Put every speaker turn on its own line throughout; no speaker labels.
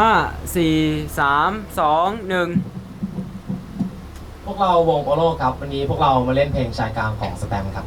ห้าสี่สามสองหนึ่ง
พวกเราวงโปโลครับ วันนี้พวกเรามาเล่นเพลงชายกลางของสแตมครับ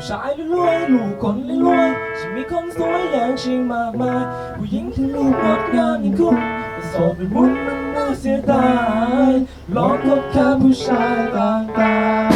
ผู้ชายรวยๆลูกคนรวยๆฉันมีคนสวยอย่างชิงมากมายผู้หญิงที่ลูกงดงามอย่งคุณแต่โสดไป็นวุ้มันน่าเสียดายลองคบแค่ผู้ชายต่างๆ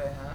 đây hả?